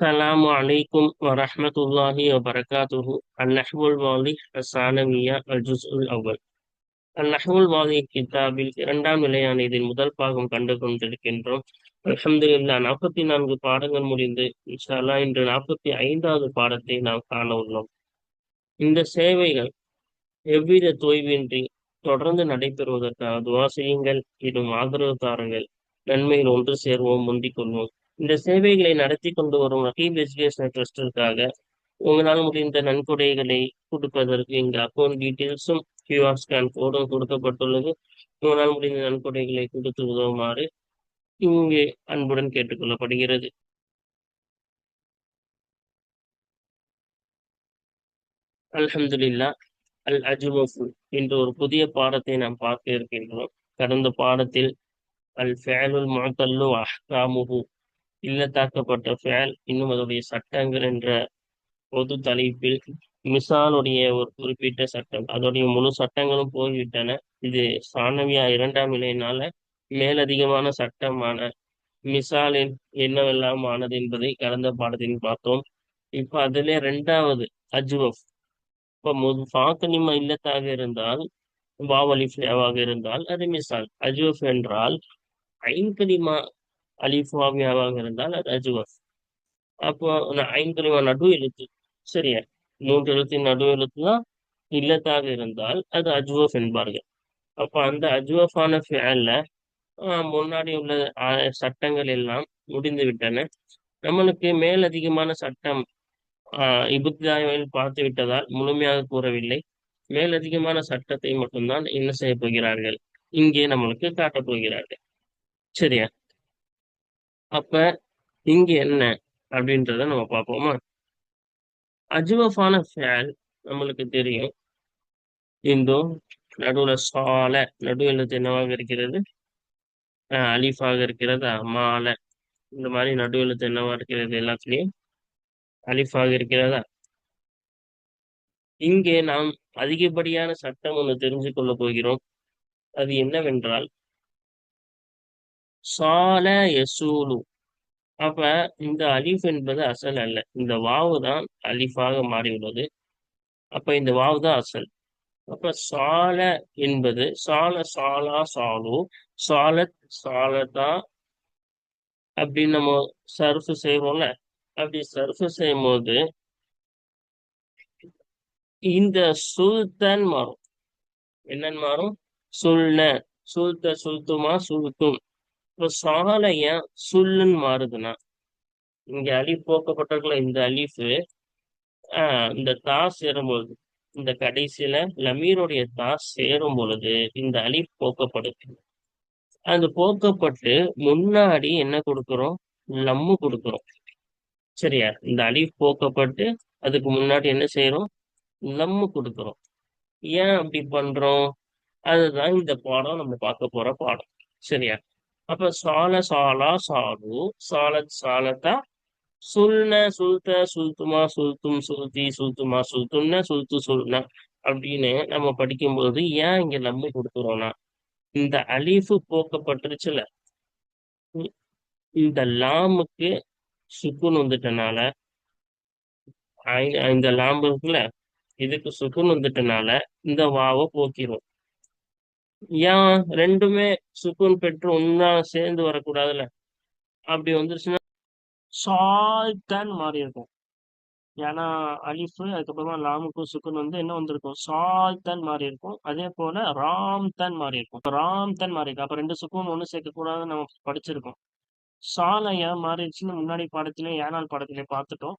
السلام عليكم ورحمة الله وبركاته النحو الواضح الثانوية الجزء الأول النحو الواضح கிதாபில் இரண்டாம் நிலையான இதில் முதல் பாகம் கண்டு கொண்டிருக்கின்றோம் அல்ஹம்துலில்லா நாற்பத்தி நான்கு பாடங்கள் முடிந்து இன்ஷா இன்று நாற்பத்தி ஐந்தாவது பாடத்தை நாம் காண உள்ளோம் இந்த சேவைகள் எவ்வித தொய்வின்றி தொடர்ந்து நடைபெறுவதற்காக துவா செய்யுங்கள் இன்னும் ஆதரவு தாருங்கள் நன்மையில் ஒன்று சேர்வோம் முந்திக் கொள்வோம் இந்த சேவைகளை நடத்தி கொண்டு வரும் ரஹீப் எஜுகேஷனல் ட்ரஸ்டிற்காக உங்களால் முடிந்த நன்கொடைகளை கொடுப்பதற்கு இங்கு அக்கௌண்ட் டீட்டெயில்ஸும் கியூஆர் ஸ்கேன் கோடும் கொடுக்கப்பட்டுள்ளது. உங்களால் முடிந்த நன்கொடைகளை கொடுத்து உதவுமாறு இங்கே அன்புடன் கேட்டுக்கொள்ளப்படுகிறது. அல்ஹம்துலில்லா அல் அஜுமஃபு என்ற ஒரு புதிய பாடத்தை நாம் பார்க்க இருக்கின்றோம். கடந்த பாடத்தில் அல் ஃபேலுல் மாத்தல்லு அஹ்காமுஹு இல்லத்தாக்கப்பட்ட ஃபேல் இன்னும் அதோடைய சட்டங்கள் என்ற பொது தலைப்பில் மிசாலுடைய ஒரு குறிப்பிட்ட சட்டம். அதோடைய முழு சட்டங்களும் போய்விட்டன. இது சாணவியா இரண்டாம் நிலையினால மேலதிகமான சட்டமான மிசாலின் என்னவெல்லாம் ஆனது என்பதை கடந்த பாடத்தில் பார்த்தோம். இப்ப அதுல ரெண்டாவது அஜ்வஃப். இப்ப முது ஃபாக்கனிமா இல்லத்தாக இருந்தால் வாவலிஃபியாவாக இருந்தால் அது மிசால். அஜ்வஃப் என்றால் ஐங்கலிமா அலிஃபாவியாவாக இருந்தால் அது அஜுவஃப் அப்போ ஐந்து நடு எழுத்து. சரியா? மூன்று எழுத்தின் நடு எழுத்து தான் இல்லத்தாக இருந்தால் அது அஜுவஃப் என்பார்கள். அப்போ அந்த அஜுவஃபான ஃபேல்ல முன்னாடி உள்ள சட்டங்கள் எல்லாம் முடிந்து விட்டன. நம்மளுக்கு மேலதிகமான சட்டம் இபுத்தியாவில் பார்த்து விட்டதால் முழுமையாக கூறவில்லை. மேலதிகமான சட்டத்தை மட்டும்தான் என்ன செய்ய போகிறார்கள்? இங்கே நம்மளுக்கு காட்டப் போகிறார்கள். சரியா? அப்ப இங்க என்ன அப்படின்றத நம்ம பார்ப்போமா? அஜுவஃபான ஃபேல் நம்மளுக்கு தெரியும். இந்தோ நடுவுல சால நடு எழுத்து என்னவாக இருக்கிறது? அலிஃபாக இருக்கிறது மாலை. இந்த மாதிரி நடு எழுத்து என்னவா இருக்கிறது எல்லாத்துலயும்? அலிஃபாக இருக்கிறதா? இங்கே நாம் அதிகப்படியான சட்டம் ஒன்று தெரிஞ்சு கொள்ள போகிறோம். அது என்னவென்றால் சால எசூலு அப்ப இந்த அலிஃப் என்பது அசல் அல்ல. இந்த வாவு தான் அலிஃபாக மாறியுள்ளது. அப்ப இந்த வாவு தான் அசல். அப்ப சால என்பது சால சாலா சாலு சாலத் சாலதா அப்படின்னு நம்ம சர்ஃபு செய்வோம்ல. அப்படி சர்ஃபு செய்யும் போது இந்த சுல்தான் மாறும். என்னன்னு மாறும்? சுல்ன. சுல்த சுல்துமா சுல்தும். இப்போ சால ஏன் சுல்லுன்னு மாறுதுன்னா இங்க அலிஃப் போக்கப்பட்டிருக்கல இந்த அலிஃபு ஆஹ் இந்த தா சேரும் பொழுது இந்த கடைசியில லமீருடைய தா சேரும் பொழுது இந்த அலிஃப் போக்கப்படுது அது போக்கப்பட்டு முன்னாடி என்ன கொடுக்குறோம்? லம்மு கொடுக்குறோம். சரியா? இந்த அலிஃப் போக்கப்பட்டு அதுக்கு முன்னாடி என்ன செய்யறோம் லம்மு கொடுக்குறோம். ஏன் அப்படி பண்றோம்? அதுதான் இந்த பாடம் நம்ம பார்க்க போற பாடம். சரியா? அப்ப சால சாலா சாலு சாலத் சாலத்தா சுல்ன சுல்த சுல்துமா சுல்தும் சுல்தி சுல்துமா சுல்தும்ன சுல்து சுல்ன அப்படின்னு நம்ம படிக்கும்போது ஏன் இங்க நம்ம கொடுக்குறோம்னா இந்த அலீஃபு போக்கப்பட்டுருச்சுல. இந்த லாமுக்கு சுக்குன் வந்துட்டனால இந்த லாம்பு இருக்குல்ல இதுக்கு சுக்குன் வந்துட்டனால இந்த வாவை போக்கிடும் ஏன் ரெண்டுமே சுக்குன் பெற்று ஒன்னா சேர்ந்து வரக்கூடாதுல்ல? அப்படி வந்துருச்சுன்னா சால்தான் மாறி இருக்கும். ஏன்னா அலிஃபு அதுக்கப்புறமா லாமுக்கும் சுக்குன் வந்து என்ன வந்திருக்கும்? சால்தான் மாறி இருக்கும். அதே போல ராம் தான் மாறி இருக்கும். ராம் தான் மாறி இருக்கும் அப்ப ரெண்டு சுக்குன் ஒண்ணு சேர்க்க கூடாதுன்னு நம்ம படிச்சிருக்கோம். சாலை ஏன் மாறிடுச்சுன்னு முன்னாடி பாடத்திலே ஏனால் பாடத்திலே பார்த்துட்டோம்.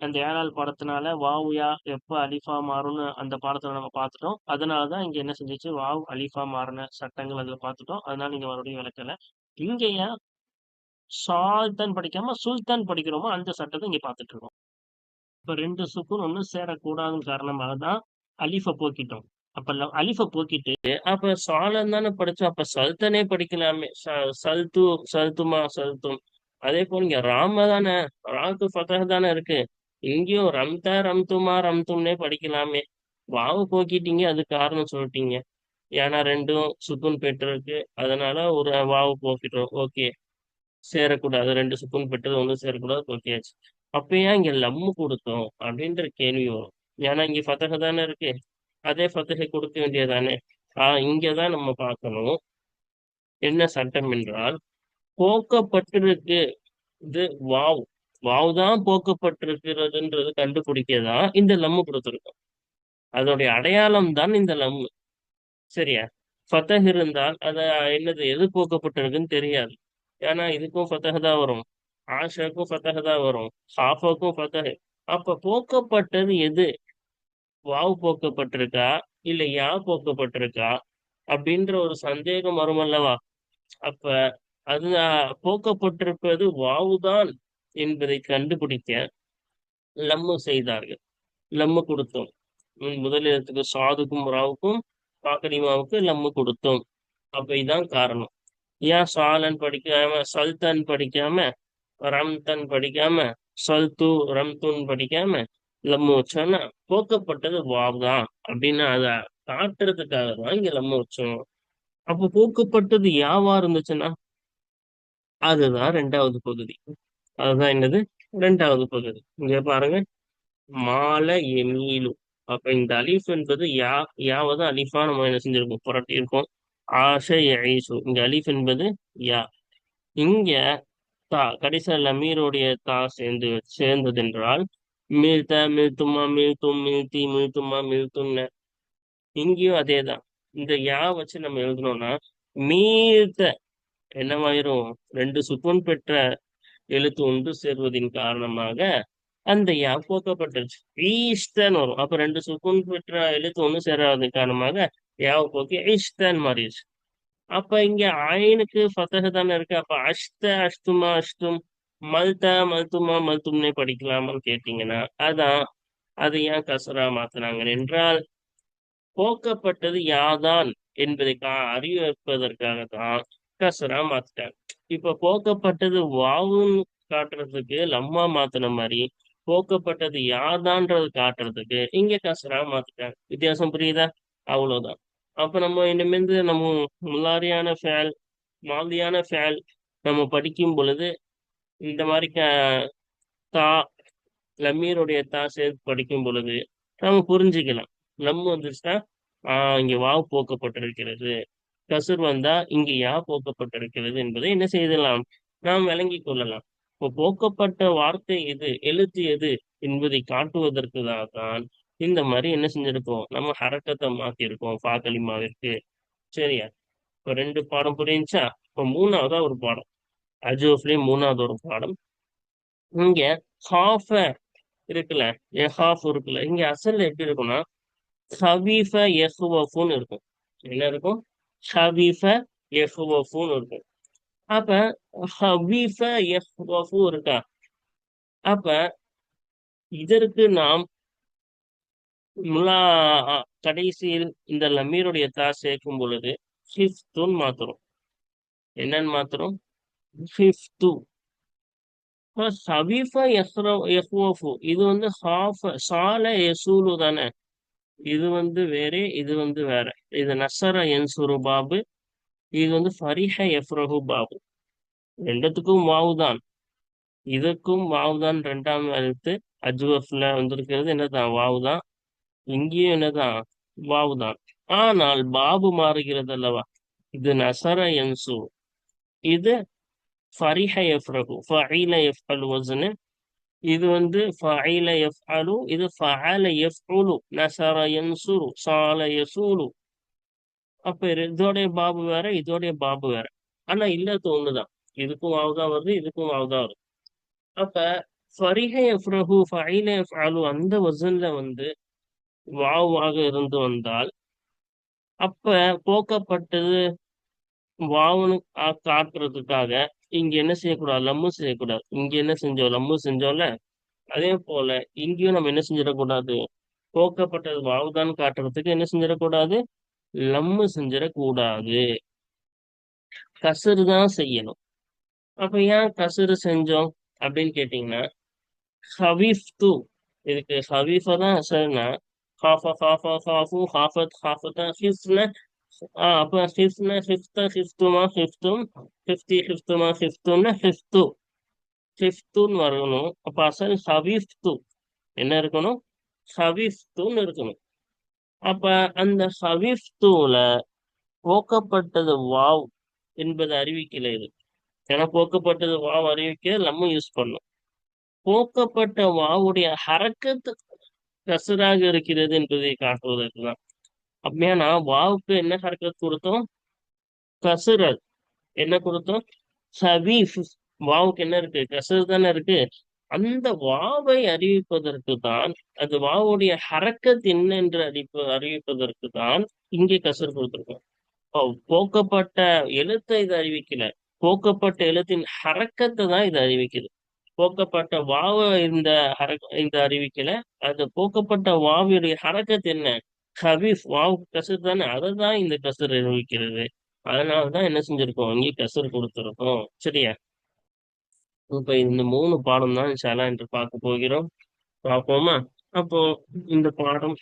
அந்த ஏழாள் படத்தினால வாவுயா எப்போ அலிஃபா மாறும்னு அந்த பாடத்துல நம்ம பார்த்துட்டோம். அதனாலதான் இங்க என்ன செஞ்சிச்சு? வாவ் அலிஃபா மாறின சட்டங்கள் அதில் பார்த்துட்டோம். அதனால இங்க மறுபடியும் விளக்கல. இங்கே ஏன் சால்தான் படிக்காம சுல்தான் படிக்கிறோமோ அந்த சட்டத்தை இங்கே பார்த்துட்டு இருக்கோம். இப்போ ரெண்டு சுக்குன் ஒன்று சேரக்கூடாதுன்னு காரணமாக தான் அலிஃபை போக்கிட்டோம். அப்ப அலிஃபை போக்கிட்டு அப்ப சாலன் தானே படிச்சோம். அப்ப சல்தனே படிக்கலாமே. சல்து சல்துமா சல்தும். அதே போல இங்க ராம தானே ராத்து ஃபத்தஹ் தானே இருக்கு. இங்கேயும் ரம்தா ரம்துமா ரம்தும்னே படிக்கலாமே. வாவு போக்கிட்டீங்க அது காரணம் சொல்லிட்டீங்க. ஏன்னா ரெண்டும் சுக்குன் பெற்றிருக்கு அதனால ஒரு வாவு போக்கிட்டோம். ஓகே. சேரக்கூடாது. ரெண்டு சுக்குன் பெற்றது ஒன்றும் சேரக்கூடாது போக்கியாச்சு. அப்ப ஏன் இங்க லம்மு கொடுத்தோம்? அப்படின்ற கேள்வி வரும். ஏன்னா இங்க ஃபத்தக தானே இருக்கு. அதே ஃபத்தகை கொடுக்க வேண்டியதானே? ஆஹ் இங்கதான் நம்ம பார்க்கணும். என்ன சட்டம் என்றால் போக்கப்பட்டிருக்கு. இது வாவ். வாவ் தான் போக்கப்பட்டிருக்கிறதுன்றது கண்டுபிடிக்கதான் இந்த லம்மு கொடுத்துருக்கோம். அதோடைய அடையாளம் தான் இந்த லம்மு. சரியா? ஃபத்தஹ் இருந்தால் அது என்னது எது போக்கப்பட்டிருக்குன்னு தெரியாது. ஏன்னா இதுக்கும் ஃபத்தஹ் தான் வரும். ஆஷாக்கும் ஃபத்தஹ் தான் வரும். ஹாஃபாக்கும் ஃபத்தஹ். அப்ப போக்கப்பட்டது எது? வாவ் போக்கப்பட்டிருக்கா? இல்ல யா போக்கப்பட்டிருக்கா? அப்படின்ற ஒரு சந்தேகம் வரும் அல்லவா அப்ப அது போக்கப்பட்டிருப்பது வாவுதான். என்பதை கண்டுபிடிக்க லம்மு செய்தார்கள். லம்மு கொடுத்தோம். முதலிடத்துக்கு சாதுக்கும் ராவுக்கும் பாக்கடிமாவுக்கு லம்மு கொடுத்தோம். அப்ப இதான் காரணம். ஏன் சாலன் படிக்காம சல்தன் படிக்காம ரம்தன் படிக்காம சல்து ரம்துன் படிக்காம லம்மு வச்சோம்னா போக்கப்பட்டது வாவ் தான். அப்படின்னு அதை காட்டுறதுக்காக தான் இங்க லம்மு வச்சோம். அப்போ போக்கப்பட்டது யாவா இருந்துச்சுன்னா அதுதான் ரெண்டாவது பகுதி. அதுதான் என்னது? ரெண்டாவது பகுதி. இங்க பாருங்க. மால எமீலு. அப்ப இந்த அலிஃப் என்பது யா யாவது அலிஃபா நம்ம என்ன செஞ்சிருக்கோம் புரட்டி இருக்கோம். ஆஷை ஐசு இங்க அலிஃப் என்பது யா. இங்க தா கடைசியில் அமீருடைய தா சேர்ந்து சேர்ந்தது என்றால் மீழ்த்த மீழ்த்துமா மீழ்த்தும் மீழ்த்தி மீழ்த்துமா மீழ்த்தும்னு. இங்கேயும் அதே தான் இந்த யா வச்சு நம்ம எழுதணும்னா மீழ்த்த என்னவாயிரும்? ரெண்டு சுத்தம் பெற்ற எழுத்து ஒன்று சேர்வதின் காரணமாக அந்த யா போக்கப்பட்டுருச்சு. ஈஸ்தன் வரும். அப்ப ரெண்டு சுக்குன் பெற்ற எழுத்து ஒன்று சேராதன் காரணமாக யாவை போக்கி மாறிடுச்சு. அப்ப இங்க ஆயனுக்கு ஃபத்தக தானே இருக்கு. அப்ப அஷ்த அஷ்துமா அஷ்தும் மல்தா மல்துமா மல்தும்னே படிக்கலாமான்னு கேட்டீங்கன்னா அதான் அதை ஏன் கசரா மாத்தினாங்க? என்றால் போக்கப்பட்டது யாதான் என்பதை அறிவிப்பதற்காக தான் கசரா மாத்திட்டாங்க. இப்ப போக்கப்பட்டது வாவுன்னு காட்டுறதுக்கு லம்மா மாத்தின மாதிரி போக்கப்பட்டது யாதான்றது காட்டுறதுக்கு இங்க கசரா மாத்திட்டாங்க. வித்தியாசம் புரியுதா? அவ்வளவுதான். அப்ப நம்ம இனிமேந்து நம்ம முல்லாரியான ஃபேல் மாதியான ஃபேல் நம்ம படிக்கும் பொழுது இந்த மாதிரி க தா லம்மீருடைய தா சேர்த்து படிக்கும் பொழுது நம்ம புரிஞ்சுக்கலாம். லம் வந்துச்சுன்னா ஆஹ் இங்க வாவ் போக்கப்பட்டிருக்கிறது. கசுர் வந்தா இங்க யா போக்கப்பட்டிருக்கிறது என்பதை என்ன செய்தலாம்? நாம் விளங்கி கொள்ளலாம். இப்போ போக்கப்பட்ட வார்த்தை எது? எழுத்து எது? என்பதை காட்டுவதற்கு தான் இந்த மாதிரி என்ன செஞ்சிருக்கோம் நம்ம ஹரக்கத்தை மாத்திருக்கோம் ஃபாக்கலிமாவிற்கு சரியா? இப்போ ரெண்டு பாடம் புரியுச்சா இப்போ மூணாவதா ஒரு பாடம். அஜோஃப்லேயும் மூணாவது ஒரு பாடம். இங்க ஹாஃப இருக்குல்ல? எஹாஃப் இருக்குல்ல? இங்க அசல் எப்படி இருக்கும்னா ஹவீஃப எஹ்வஃபுன்னு இருக்கும். என்ன இருக்கும்? ஹபீஃப எஃப்வஃபுன்னு இருக்கும் அப்ப ஹபீஃப எஃப்வஃபு இருக்கா? அப்ப இதற்கு நாம் முலா கடைசியில் இந்த லமீருடைய தா சேர்க்கும் பொழுது ஹிஃப்துன்னு மாத்துறோம். என்னன்னு மாத்துறோம்? ஹிஃப்து. ஹபீஃபா எஹ்வஃபு இது வந்து ஹாஃப் சால எசூலு தானே இது வந்து வேறே இது வந்து வேற. இது நசர என்சுரு பாபு. இது வந்து ஃபரிஹ எஃப்ரஹு பாபு. ரெண்டுத்துக்கும் வாவு தான் இதுக்கும் வாவு தான் ரெண்டாம் எழுத்து. அஜ்வஃப்ல வந்திருக்கிறது என்னதான்? வாவு தான் இங்கேயும் என்னதான்? வாவு தான் ஆனால் பாபு மாறுகிறது அல்லவா இது நசர என்சு இது ஃபரிஹ எஃப்ரஹு. எஃப் எஃப்அல் வசனு இது வந்து ஃபஈல எஃப்அலு இது ஃபஅல எஃப்உலு நசர யன்சுரு சால யசூலு அப்ப இதோடைய பாபு வேற இதோடைய பாபு வேற. ஆனா இல்லது ஒண்ணுதான். இதுக்கும் வாவுதா வருது இதுக்கும் வாவுதா வருது. அப்ப ஃபரிஹ எஃப்ரஹு எஃப் எஃப்அலு அந்த வசன்ல வந்து வாவாக இருந்து வந்தால் அப்ப போக்கப்பட்டது வாவுன்னு காட்டுறதுக்காக இங்க என்ன செய்யக்கூடாது? லம்மும் செய்யக்கூடாது. இங்க என்ன செஞ்சோம்? லம்மும் செஞ்சோம்ல? அதே போல இங்கேயும் நம்ம என்ன செஞ்சிடக்கூடாது? போக்கப்பட்டது வாவுதான் காட்டுறதுக்கு என்ன செஞ்சிடக்கூடாது? லம்மு செஞ்சிடக்கூடாது. கசுறு தான் செய்யணும். அப்ப ஏன் கசுறு செஞ்சோம் அப்படின்னு கேட்டீங்கன்னா ஹவீஃப் தூ. இதுக்கு ஹவீஃபா தான் சரினா ஹாஃபா ஹாஃபா ஹாஃபு ஹாஃபத் ஹாஃபத்தா ஹிஃப்ன அப்ப ஹிஃப்ன ஹிஃப்த ஹிஃப்துமா ஹிஃப்தும் ஃபிஃப்டி ஹிஃப்துமா ஹிஃப்தும்னா ஹிஃப்து ஃபிஃப்த்துன்னு வரணும். அப்ப அசல் சவிஃப்து என்ன இருக்கணும்? சவிஃப்துன்னு இருக்கணும். அப்ப அந்த சவிஃப்துவில் போக்கப்பட்டது வாவ் என்பது அறிவிக்கல இது. ஏன்னா போக்கப்பட்டது வாவ் அறிவிக்க நம்ம யூஸ் பண்ணும். போக்கப்பட்ட வாவுடைய ஹரக்கத்து கசராக இருக்கிறது என்பதை காட்டுவதற்கு தான். அப்படியானா வாவுக்கு என்ன ஹரக்கத் கொடுத்தோம்? கசுரல். என்ன கொடுத்தோம்? சவீஃப். வாவுக்கு என்ன இருக்கு? கசுர் தானே இருக்கு. அந்த வாவை அறிவிப்பதற்கு தான் அது வாவுடைய ஹரக்கத் என்ன என்று அறிவிப்பு அறிவிப்பதற்கு தான் இங்கே கசுர் கொடுத்துருக்கோம். போக்கப்பட்ட எழுத்தை இது அறிவிக்கல. போக்கப்பட்ட எழுத்தின் ஹரக்கத்தை தான் இது அறிவிக்குது. போக்கப்பட்ட வாவ இந்த ஹர இந்த அறிவிக்கல. அது போக்கப்பட்ட வாவியுடைய ஹரக்கத் என்ன? ஹபீஃப் வாவு கசர் தானே அதை தான் இந்த கசர் அறிவிக்கிறது அதனாலதான் என்ன செஞ்சிருக்கோம்? இங்கே கசர் கொடுத்துருக்கோம். சரியா? இப்ப இந்த மூணு பாடம் தான் இன்ஷால்லா என்று பார்க்க போகிறோம். பார்ப்போமா? அப்போ இந்த பாடம்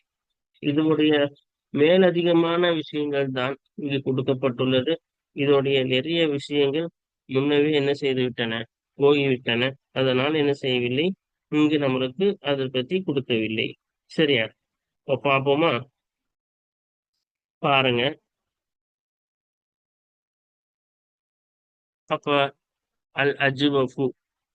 இதனுடைய மேலதிகமான விஷயங்கள் தான் இங்கு கொடுக்கப்பட்டுள்ளது. இதோடைய நிறைய விஷயங்கள் முன்னவே என்ன செய்து விட்டன போய்விட்டன. அதனால் என்ன செய்யவில்லை? இங்கு நம்மளுக்கு அதை பத்தி கொடுக்கவில்லை. சரியா? இப்போ பார்ப்போமா? பாருங்க. அப்ப அல் அஜுபஃபு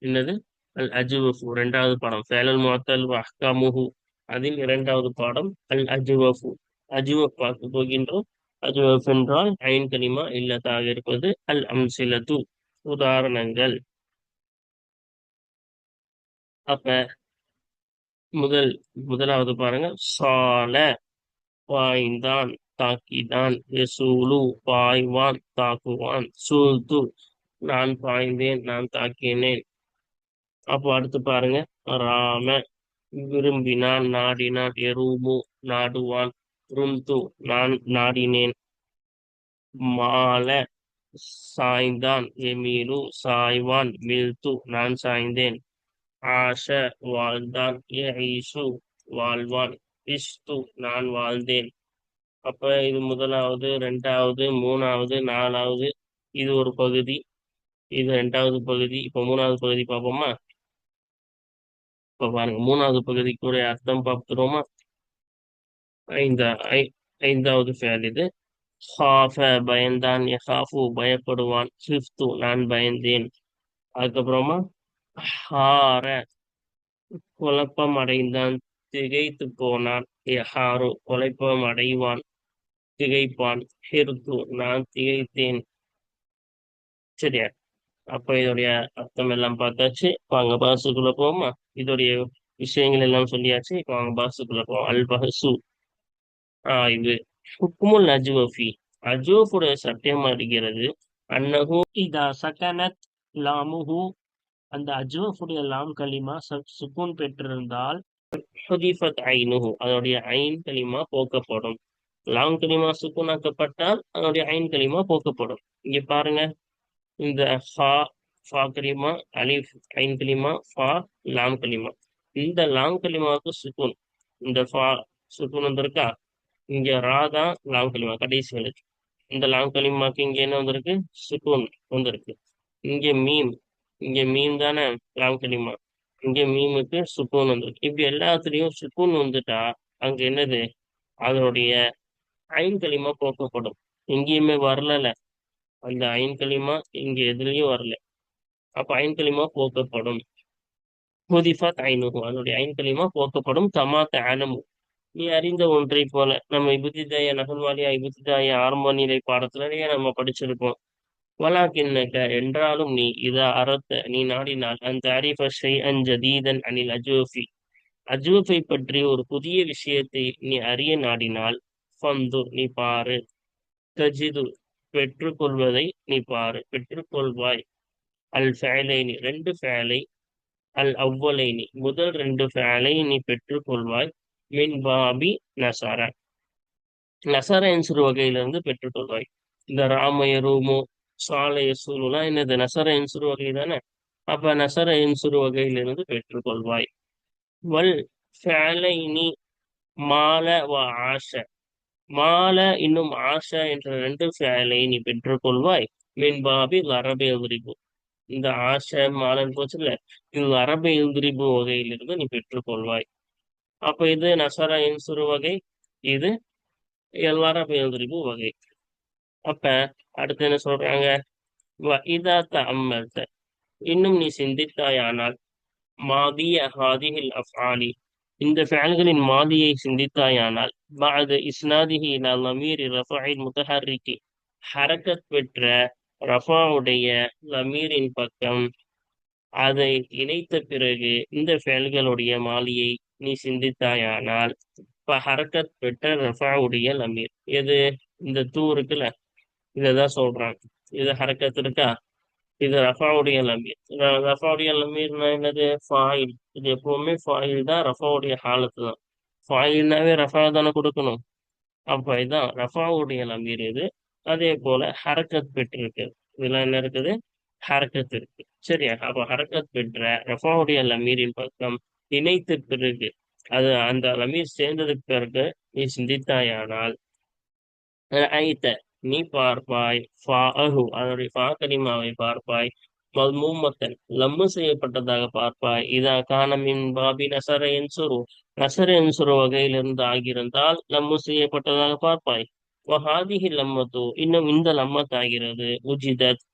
என்னது? அல் அஜுபஃபு ரெண்டாவது பாடம். ஃபேலல் முஅத்தல் அஹ்காமுஹு. அதில் இரண்டாவது பாடம் அல் அஜுபஃபு அஜுவப் பார்க்க போகின்றோம். அஜுவப் என்றால் ஐன் கனிமா இல்லத்தாக இருப்பது அல் அம்சிலது உதாரணங்கள். அப்ப முதல் முதலாவது பாருங்க. சால வாய்ந்தான். தாக்கினான். எசூலு பாய்வான் தாக்குவான். சூழ்த்து நான் பாய்ந்தேன் நான் தாக்கினேன். அப்போ அடுத்து பாருங்க. ராம விரும்பினான் நாடினான் எருமு நாடுவான் ருந்து நான் நாடினேன். மால சாய்ந்தான் எமீரு சாய்வான் மில்து நான் சாய்ந்தேன். ஆஷ வாழ்ந்தான் ஏசு வாழ்வான் இஷ்து நான் வாழ்ந்தேன். அப்ப இது முதலாவது ரெண்டாவது மூணாவது நாலாவது இது ஒரு பகுதி. இது ரெண்டாவது பகுதி. இப்ப மூணாவது பகுதி பார்ப்போமா? இப்ப பாருங்க மூணாவது பகுதிக்குரிய அர்த்தம் பார்த்துருவோமா ஐந்தா ஐ ஐந்தாவது ஃபேல் இது. ஹாஃப பயந்தான் ஹாஃபு பயப்படுவான். ஹிஃப்து நான் பயந்தேன். அதுக்கப்புறமா ஹார குழப்பம் அடைந்தான். திகைத்து போனான். ஹாரு குழப்பம் அடைவான். திகைப்பான் ஹிர்து நான் திகைத்தேன். சரியா? அப்ப இதோடைய அர்த்தம் எல்லாம் பார்த்தாச்சு. இப்போ அங்க பாசுக்குள்ள போவோமா? இதோடைய விஷயங்கள் எல்லாம் சொல்லியாச்சு. இப்ப வாங்க பாசுக்குள்ள போவோம். அல் பஹசு ஆய்வு. ஹுக்முல் அஜுவஃபி அஜுவஃபுடைய சத்தியம் அடிக்கிறது. அன்னஹு இதா சகனத் லாமுஹு. அந்த அஜுவஃபுடைய லாம் கலிமா சுக்கூன் பெற்றிருந்தால் ஐனுஹு. அதோடைய ஐன் கலிமா போக்கப்படும். லாம் கலிமா சுக்குனாக்கப்பட்டால் அதனுடைய ஐன் கலிமா போக்கப்படும். இங்க பாருங்க. இந்த ஃபா ஃபா கலிமா அலிஃப் ஐன் கலிமா ஃபா லாம் கலிமா இந்த லாம் கலிமாவுக்கு சுக்குன் இந்த ஃபா சுக்குன் வந்திருக்கா? இங்க ரா தான் லாம் கலிமா கடைசி எழுத்து. இந்த லாம் கலிமாக்கு இங்க என்ன வந்திருக்கு? சுக்குன் வந்திருக்கு. இங்க மீம். இங்க மீன் தானே? லாம் கலிமா இங்க மீமுக்கு சுக்குன் வந்திருக்கு. இப்படி எல்லாத்துலயும் சுக்குன் வந்துட்டா அங்க என்னது? அதனுடைய ஐன் களிமா போக்கப்படும். எங்கேயுமே வரலல அந்த ஐன் களிமா இங்க எதுலயும் வரல. அப்ப ஐன் களிமா போக்கப்படும். ஹுதிஃபாத் ஐநூறு. அதனுடைய ஐன் களிமா போக்கப்படும். தமா தானமு நீ அறிந்த ஒன்றை போல நம்ம இபுத்திதாய நகல்வாலியா இபுத்திதாய ஆரம்ப நிலை பாடத்திலேயே நம்ம படிச்சிருப்போம். வலாக்கின்னக என்றாலும் நீ இதா அறத்த நீ நாடினால் அந்த அரிஃப ஷை அஞ்சதீதன் அனில் அஜோஃபி அஜோஃபை பற்றி ஒரு புதிய விஷயத்தை நீ அறிய நாடினால் ஃபந்து நீ பாரு. தஜிது பெற்றுக்கொள்வதை நீ பாரு. பெற்றுக்கொள்வாய் அல் ஃபேலைனி ரெண்டு ஃபேலை. அல் அவ்வலைனி முதல் ரெண்டு ஃபேலை நீ பெற்றுக்கொள்வாய் மின் பாபி நசர. நசர என்சுரு வகையிலிருந்து பெற்றுக்கொள்வாய் இந்த ராமய ரூமு சாலைய சூலுலாம் என்னது? நசர என்சுரு வகை தானே? அப்ப நசர என்சுரு வகையிலிருந்து பெற்றுக்கொள்வாய் வல் ஃபேலைனி மால வ ஆஷ மால இன்னும் ஆஷா என்ற ரெண்டு ஃபேலை நீ பெற்றுக்கொள்வாய். மின் பாபி வரபே உரிபு. இந்த ஆஷ மாலன் போச்சுல இது அரபு இல்திரிபு வகையிலிருந்து நீ பெற்றுக்கொள்வாய். அப்ப இது நசரா இன்சுரு வகை இது எல்லாரும் இல்திரிபு வகை. அப்ப அடுத்து என்ன சொல்றாங்க? இதா அம்மத்த இன்னும் நீ சிந்தித்தாயானால் மாதிய ஹாதிஹில் அஃஆலி. இந்த ஃபேல்களின் மாதியை சிந்தித்தாயானால் பாது இஸ்னாதிஹி இலா லமீரி ரஃபாயின் முதஹர்ரிக்கு ஹரக்கத் பெற்ற ரஃபாவுடைய லமீரின் பக்கம் அதை இணைத்த பிறகு இந்த ஃபேல்களுடைய மாலியை நீ சிந்தித்தாயானால் இப்ப ஹரக்கத் பெற்ற ரஃபாவுடைய லமீர் எது? இந்த தூ இருக்குல்ல இததான் சொல்றான் இது ஹரக்கத் இருக்கா? இது ரஃபாவுடைய லமீர். ரஃபாவுடைய லமீர்னா என்னது? ஃபாயில். இது எப்பவுமே ஃபாயில் தான் ரஃபாவுடைய ஹாலத்து தான். ஃபாயில்னாவே ரஃபா தானே கொடுக்கணும். அப்ப இதான் ரஃபாவுடைய லமீர் இது. அதே போல ஹரக்கத் பெற்றிருக்கு. இதெல்லாம் என்ன இருக்குது? ஹரக்கத் இருக்கு. சரியா? அப்போ ஹரக்கத் பெற்ற ரஃபாவுடைய லமீரின் பக்கம் இணைத்து பிறகு அது அந்த லமீர் சேர்ந்ததுக்கு பிறகு நீ சிந்தித்தாயானால் ஐத்த நீ பார்ப்பாய் ஃபாஅஹு அதனுடைய ஃபா கலிமாவை பார்ப்பாய் மல்மூமத்தன் லம்மு செய்யப்பட்டதாக பார்ப்பாய் இதா கானமின் பாபி நசர என்சுரு நசர என்சுரு வகையிலிருந்து ஆகியிருந்தால் லம்மு செய்யப்பட்டதாக பார்ப்பாய் வஹாதிஹி லம்மத்து இன்னும் இந்த லம்மத் ஆகிறது உஜிதத்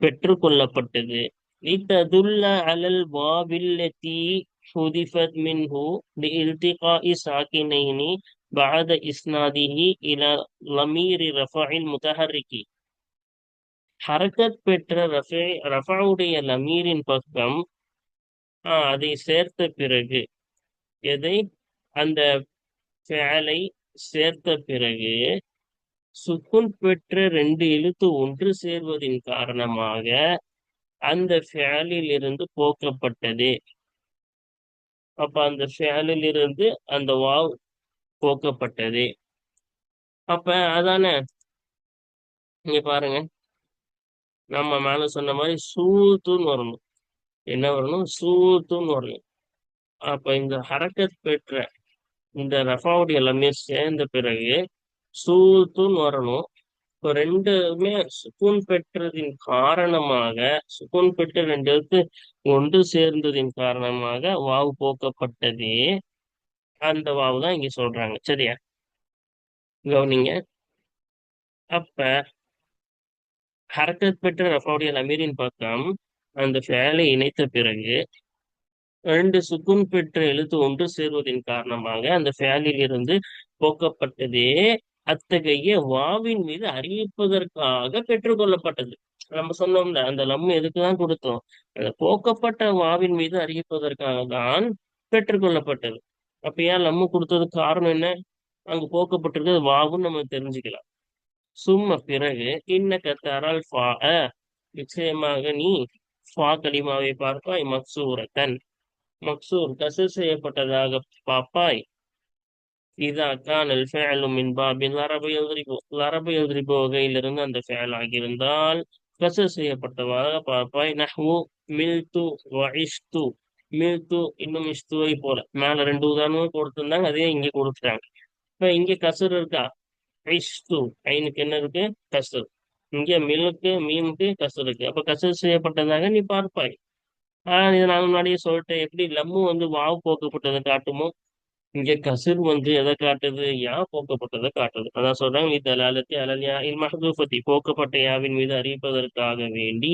பெற்றுக்கொள்ளப்பட்டது لتدل على الباب التي حذفت منه لالتقاء ساكنين بعد إسناده إلى ضمير رفع المتحرك ஹரக்கத் பெற்ற ரஃபே ரஃபாவுடைய லமீரின் பக்கம் அதை சேர்த்த பிறகு எதை அந்த ஃபேலை சேர்த்த பிறகு சுக்குன் பெற்ற ரெண்டு எழுத்து ஒன்று சேர்வதின் காரணமாக அந்த ஃபேலில் இருந்து போக்கப்பட்டது அப்ப அந்த ஃபேலில் இருந்து அந்த வாவ் போக்கப்பட்டது. அப்ப அதானே? இங்க பாருங்க. நம்ம மேல சொன்ன மாதிரி சூத்துன்னு வரணும். என்ன வரணும்? சூத்துன்னு வரணும். அப்ப இந்த ஹரக்கத் பெற்ற இந்த ரஃபாவுடைய எல்லாமே சேர்ந்த பிறகு சூத்துன்னு வரணும். இப்போ ரெண்டுமே சுக்கூன் பெற்றதின் காரணமாக சுக்கூன் பெற்ற ரெண்டு எழுத்து ஒன்று சேர்ந்ததின் காரணமாக வாவு போக்கப்பட்டதே. அந்த வாவு தான் இங்க சொல்றாங்க. சரியா? கவனிங்க. அப்ப ஹரக்கத் பெற்ற ரஃபாவுடைய அமீரின் பக்கம் அந்த ஃபேலை இணைத்த பிறகு ரெண்டு சுக்குன் பெற்ற எழுத்து ஒன்று சேர்வதின் காரணமாக அந்த ஃபேலில் இருந்து போக்கப்பட்டதே அத்தகைய வாவின் மீது அறிவிப்பதற்காக பெற்றுக்கொள்ளப்பட்டது. நம்ம சொன்னோம்ல அந்த லம் எதுக்குதான் கொடுத்தோம்? அந்த போக்கப்பட்ட வாவின் மீது அறிவிப்பதற்காக தான் பெற்றுக்கொள்ளப்பட்டது. அப்ப ஏன் லம்மு கொடுத்ததுக்கு காரணம் என்ன? அங்க போக்கப்பட்டிருக்கிறது வாவுன்னு நம்ம தெரிஞ்சுக்கலாம். சும்மா பிறகு இன்னக்க தரல் ஃபா நிச்சயமாக நீ ஃபா கலிமாவை பார்ப்பாய் மக்சூரத்தன். மக்சூர் கசு செய்யப்பட்டதாக பார்ப்பாய். இதா கான் அல் ஃபேலு மின் பாபின். லரபு எழுதிரிபு லரபு எழுதிரிபு வகையிலிருந்து அந்த ஃபேல் ஆகியிருந்தால் கசு செய்யப்பட்டதாக பார்ப்பாய். நஹ்வு மில்து வஇஷ்து. மில்து இன்னும் இஸ்துவை போல. மேல ரெண்டு உதாரணமும் கொடுத்திருந்தாங்க அதே இங்க கொடுத்துட்டாங்க. இப்ப இங்க கசர் இருக்கா? ஐஸ்து ஐனுக்கு என்ன இருக்கு? கசர் இங்க மில்லுக்கு மீனுக்கு கசர் இருக்கு. அப்ப கசர் செய்யப்பட்டதாக நீ பார்ப்பாய். ஆனா இதை நான் முன்னாடியே சொல்லிட்டேன். எப்படி லம்மு வந்து வாவு போக்கப்பட்டதை காட்டுமோ? இங்க கசிர் வந்து எதை காட்டுது? யா போக்கப்பட்டதை காட்டுது. அதான் சொல்றாங்க நீ அலாலத்தி அலல்யா இல் மஹதூஃபத்தி. போக்கப்பட்ட யாவின் மீது அறிவிப்பதற்காக வேண்டி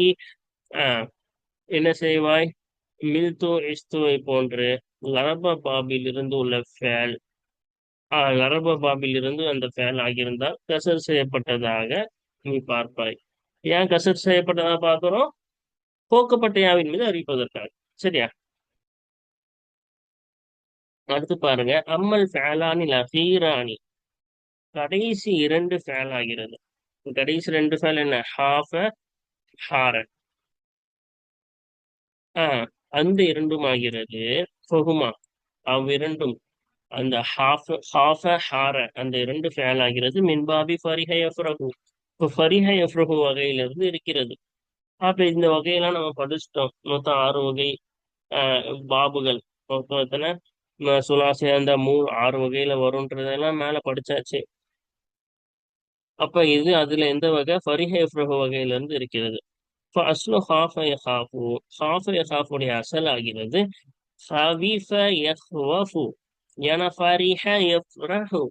ஆஹ் என்ன செய்வாய்? மில்தோ இஸ்துவை போன்று லரபா பாபில் இருந்து உள்ள ஃபேல் ஆஹ் லரப இருந்து அந்த ஃபேல் ஆகியிருந்தால் கசர் செய்யப்பட்டதாக நீ பார்ப்பாய். ஏன் கசர் செய்யப்பட்டதாக பார்க்கிறோம்? போக்கப்பட்ட யாவின் மீது அறிவிப்பதற்காக. சரியா? அடுத்து பாருங்க. அம்மல் ஃபேலானி லஹீரானி கடைசி இரண்டு ஃபேல் ஆகிறது. கடைசி ரெண்டு ஃபேல் என்ன? ஹாஃப ஹார ஆஹ் அந்த இரண்டும் ஆகிறது. ஃபஹுமா அவ்விரண்டும் அந்த ஹாஃப ஹாஃப ஹார அந்த இரண்டு ஃபேல் ஆகிறது. மின்பாபி ஃபரிஹை அஃப்ரஹு. இப்போ ஃபரிஹை அஃப்ரஹு வகையிலிருந்து இருக்கிறது. அப்போ இந்த வகையெல்லாம் நம்ம படிச்சிட்டோம். மொத்தம் ஆறு வகை பாபுகள். மொத்தத்தில் சுலாசி அந்த மூ ஆறு வகையில வரும்ன்றதெல்லாம் மேல படிச்சாச்சு. அப்ப இது அதுல எந்த வகை? ஃபரிஹை அஃப்ரஹு வகையில இருந்து இருக்கிறது. அஸ்லு ஹாஃப யஹாஃபு ஹாஃப யஹாஃபுடைய அசல் ஆகிறது ஹவிஃப யஹ்வஃபு ஏன்னா ஃபரிஹ யஃப்ரஹு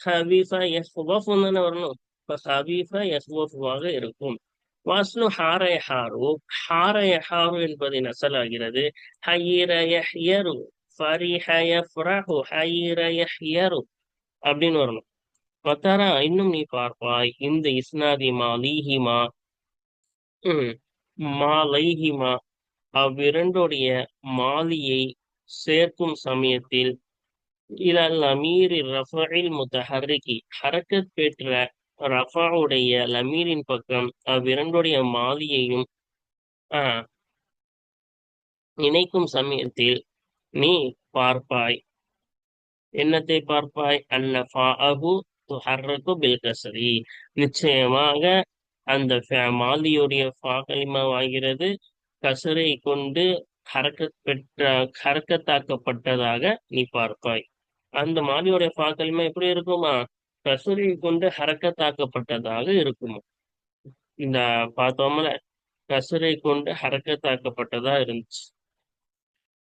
ஹவிஃப யஹ்வஃபுன்னு தானே வரணும் இப்போ ஹவிஃப யஹ்வஃபுவாக இருக்கும் வாஸ்னு ஹாரய ஹாரு ஹாரய ஹாரு என்பதின் அசல் ஆகிறது. ஹைர யஹ்யரு ஃபரிஹ யஃப்ரஹு ஹைர யஹ்யரு அப்படின்னு வரணும். மத்தாரா இன்னும் நீ பார்ப்பாய். இந்த இஸ்னாதிமா லீஹிமா ம், மாலைஹிமா. அவ்விரண்டுடைய மாலியை சேர்க்கும் சமயத்தில் இலல் அமீரி ரஃபஇல் முத்தஹர்ரிகி. ஹரக்கத் பெற்ற ரஃபாவுடைய லமீரின் பக்கம் அவ்விரண்டுடைய மாலியையும் இணைக்கும் சமயத்தில் நீ பார்ப்பாய். என்னத்தை பார்ப்பாய்? அன்ன ஃபாஅஹு துஹர்ரகு பில் நிச்சயமாக அந்த மாலியுடைய பாகலிமா வாங்கிறது கசரை கொண்டு ஹரக்க பெற்ற ஹரக்கத்தாக்கப்பட்டதாக நீ பார்ப்பாய். அந்த மாலியுடைய ஃபாகலிமா எப்படி இருக்குமா? கசரை கொண்டு ஹரக்கத்தாக்கப்பட்டதாக இருக்குமா? இந்த பார்த்தோம்ல கசரை கொண்டு ஹரக்கத்தாக்கப்பட்டதா இருந்துச்சு.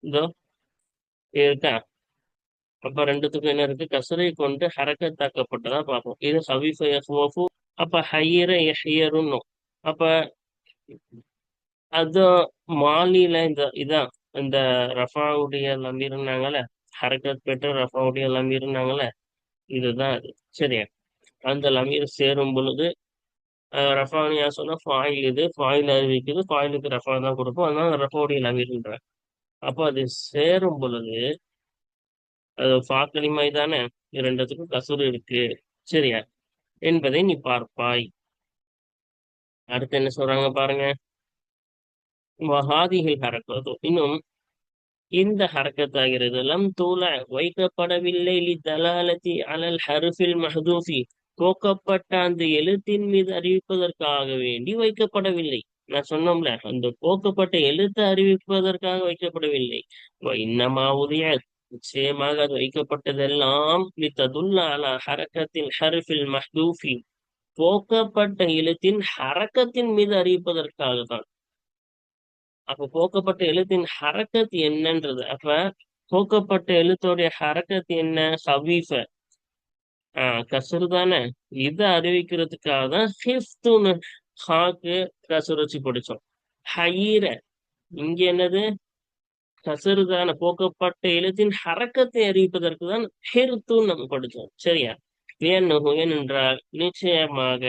இதோ இருக்கா? அப்ப ரெண்டுத்துக்கும் என்ன இருக்கு? கசரை கொண்டு ஹரக்கத்தாக்கப்பட்டதா பார்ப்போம். இது ஹவீஃப அப்ப ஹையர ஹையருன்னும் அப்ப அது மாலில இந்த இதான் இந்த ரஃபாவுடைய லம்பீர்னாங்கல்ல ஹரக்கத் பெற்ற ரஃபாவுடைய இருந்தாங்கல்ல இதுதான் அது. சரியா? அந்த லமீர் சேரும் பொழுது அஹ், ரஃபான்னு யார் சொன்னா ஃபாயில் இது ஃபாயில் அறிவிக்குது ஃபாயிலுக்கு ரஃபா தான் கொடுப்போம் அதனால ரஃபாவுடைய லமீர்ன்ற அப்போ அது சேரும் பொழுது அது ஃபாக்களிமை தானே இரண்டுத்துக்கும் கசூர் இருக்கு. சரியா? என்பதை நீ பார்ப்பாய். அடுத்து என்ன சொல்றாங்க பாருங்க. வஹாதிகள் ஹரக்கதோ இன்னும் இந்த ஹரக்கத்தாகிறது லம் தூல வைக்கப்படவில்லை லி தலாலத்தி அலல் ஹருஃபில் மஹதூஃபி. போக்கப்பட்ட அந்த எழுத்தின் மீது அறிவிப்பதற்காக வேண்டி வைக்கப்படவில்லை. நான் சொன்னோம்ல அந்த போக்கப்பட்ட எழுத்தை அறிவிப்பதற்காக வைக்கப்படவில்லை. இன்னமா உதய நிச்சயமாக அது வைக்கப்பட்டதெல்லாம் லித்ததுல்ல அலா ஹரக்கத்தில் ஹருஃபில் போக்கப்பட்ட எழுத்தின் ஹரக்கத்தின் மீது அறிவிப்பதற்காக தான் அப்ப போக்கப்பட்ட எழுத்தின் ஹரக்கத் என்னன்றது? அப்ப போக்கப்பட்ட எழுத்தோடைய ஹரக்கத் என்ன? ஹவீஃப ஆஹ் கசுறு தானே? இதை அறிவிக்கிறதுக்காக தான் ஹிஃப்துன்னு ஹாக்கு கசுறு படிச்சோம். ஹயீர. இங்க என்னது? கசருதான போக்கப்பட்ட எழுத்தின் ஹரக்கத்தை அறிவிப்பதற்கு தான் ஹிர்துன்னு நம்ம படிச்சோம் சரியா ஏன்னு ஏனென்றால் நிச்சயமாக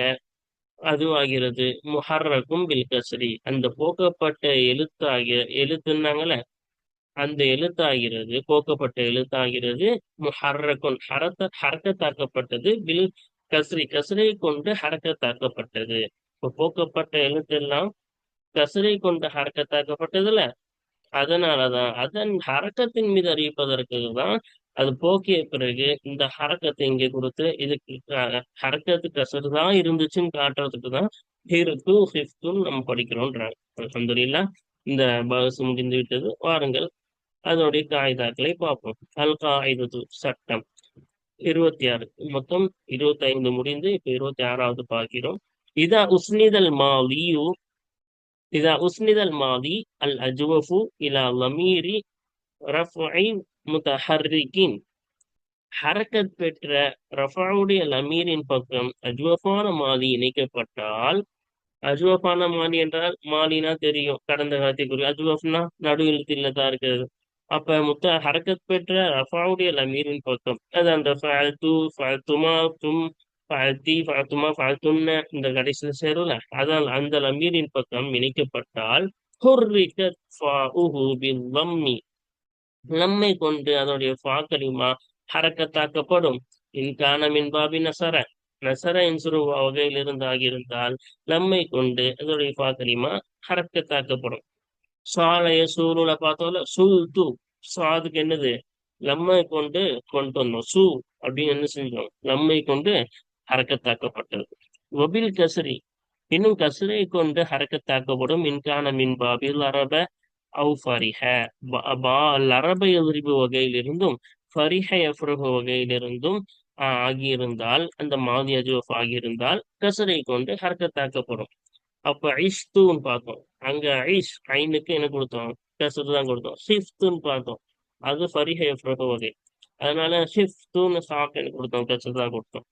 அதுவாகிறது. முஹர்ரக்கும் பில் கசரி. அந்த போக்கப்பட்ட எழுத்தாகிய எழுத்துனாங்கல்ல அந்த எழுத்தாகிறது போக்கப்பட்ட எழுத்தாகிறது முஹர்ரக்கும் ஹரத்த ஹரக்கத்தாக்கப்பட்டது பில் கசரி. கசரை கொண்டு ஹரக்கத்தாக்கப்பட்டது. இப்போ போக்கப்பட்ட எழுத்தெல்லாம் கசரை கொண்டு ஹரக்கத்தாக்கப்பட்டதுல அதனாலதான் அதன் ஹரக்கத்தின் மீது அறிவிப்பதற்கு தான் அது போக்கிய பிறகு இந்த ஹரக்கத்தை இங்கே கொடுத்து இதுக்கு ஹரக்கத்து கசர் தான் இருந்துச்சுன்னு காட்டுறதுக்கு தான் ஹிருக்கு ஹிஃப்துன்னு நம்ம படிக்கிறோம்ன்றாங்க அல்ஹம்துலில்லாஹ் இந்த பஸ் முடிந்து விட்டது. வாருங்கள் அதனுடைய காகிதாக்களை பார்ப்போம். அல் காய்தத்து சட்டம் இருபத்தி ஆறு மொத்தம் இருபத்தி ஐந்து முடிந்து இப்ப இருபத்தி ஆறாவது பார்க்கிறோம் இதா உஸ்னிதல் மாலியு இதா உஸ்னிதல் மாலி அல் அஜ்வஃபு இலா லமீரி ரஃபை ஹரக்கத் பெற்ற ரஃபாவுடைய லமீரின் பக்கம் அஜ்வஃபான மாலி இணைக்கப்பட்டால் அஜ்வஃபான மாலி என்றால் மாலினா தெரியும். கடந்த காலத்துக்குரிய அஜ்வஃப்னா நடு எழுத்துல தான் இருக்கிறது. அப்ப முத்த ஹரக்கத் பெற்ற ரஃபாவுடைய லமீரின் பக்கம். அது அந்த ஃபஅல்து தும் ஃபஅல்தி ஃபஅல்துமா ஃபஅல்துன்ன இந்த கடைசியில் சேரல அதால் அந்த லம்பீரின் பக்கம் இணைக்கப்பட்டால் நம்மை கொண்டு அதனுடைய ஃபாக்கலிமா ஹரக்கத்தாக்கப்படும். இன்கான மின்பாபி நசர. நசர இன்சுரு வகையில் இருந்தாகியிருந்தால் நம்மை கொண்டு அதனுடைய ஃபாக்கலிமா ஹரக்கத்தாக்கப்படும். சாலைய சூருல பார்த்தோம்ல சுல் து சாதுக்கு என்னது? நம்மை கொண்டு கொண்டு வந்தோம். சு அப்படின்னு என்ன செஞ்சோம்? நம்மை கொண்டு ஹரக்கத்தாக்கப்பட்டது. ஒபில் கசரி இன்னும் கசரை கொண்டு ஹரக்கத்தாக்கப்படும். இன்கான மின் பாபில் அரப அவு ஃபரிஹ. பா லரப எதிர்ப்பு வகையிலிருந்தும் ஃபரிஹ எஃப்ரஹு வகையிலிருந்தும் ஆகியிருந்தால் அந்த மாதி அஜோஃப் ஆகியிருந்தால் கசரை கொண்டு ஹரக்கத்தாக்கப்படும். அப்ப ஐஷ்துன்னு பார்த்தோம். அங்க ஐஷ் ஐனுக்கு என்ன கொடுத்தோம்? கசுறு தான் கொடுத்தோம். ஹிஃப்துன்னு பார்த்தோம். அது ஃபரிஹ எஃப்ரஹு வகை. அதனால ஹிஃப்துன்னு சாப்பிட்டு கொடுத்தோம் கசுறு கொடுத்தோம்.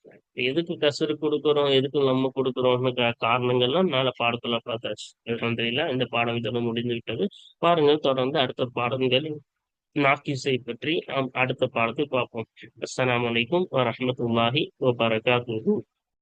எதுக்கு கசுறு கொடுக்குறோம் எதுக்கு நம்ம கொடுக்குறோம்னு காரணங்கள்லாம் மேல பாடத்துல பார்த்தாச்சு. தெரியல இந்த பாடம் இதோட முடிந்து விட்டது பாருங்கள் தொடர்ந்து அடுத்த பாடங்கள் நாக்கிசை பற்றி அடுத்த பாடத்தில் பார்ப்போம். அஸ்ஸலாமு அலைக்கும் வரஹ்மத்துல்லாஹி வபரகாத்துஹு.